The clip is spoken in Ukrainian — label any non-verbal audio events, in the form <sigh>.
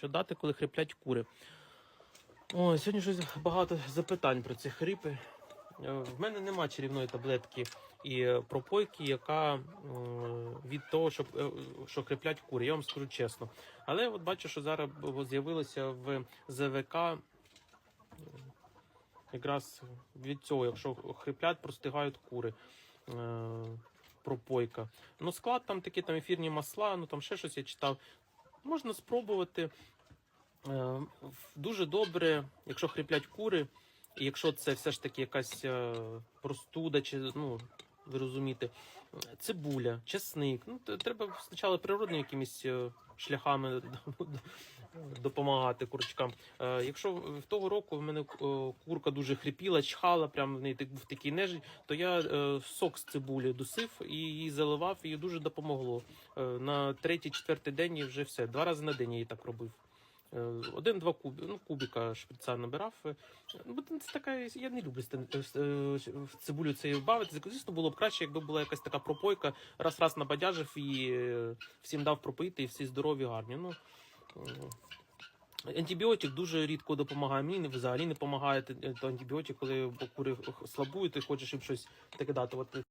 Що дати, коли хриплять кури? Ой, сьогодні щось багато запитань про ці хрипи. Е, В мене нема чарівної таблетки і е, пропойки, яка е, від того, що, що хриплять кури. Я вам скажу чесно. Але от бачу, що зараз з'явилося в ЗВК якраз від цього, якщо хриплять, простигають кури. Пропойка. Ну, склад там такі там ефірні масла, ну там ще щось я читав. Можна спробувати. Е, Дуже добре, якщо хриплять кури, і якщо це все ж таки якась е, простуда, чи ну ви розумієте, цибуля, чесник. Ну, треба спочатку природними якимись е, шляхами <laughs> допомагати курочкам. Е, Якщо в того року в мене е, курка дуже хрипіла, чхала, прям в неї був такий нежить, то я сок з цибулі досив і її заливав, і їй дуже допомогло. На третій, четвертий день і вже все. Два рази на день я її так робив. Один-два кубі, ну, кубіка шприца набирав. Це така, я не люблю стен- е, е, в цибулю цією бавитися. Звісно, було б краще, якби була якась така пропойка, раз-раз набадяжив і е, всім дав пропити, і всі здорові, гарні. Ну, Антибіотик дуже рідко допомагає. Мені взагалі не допомагає антибіотик, коли кури слабують, ти хочеш їм щось таке дати.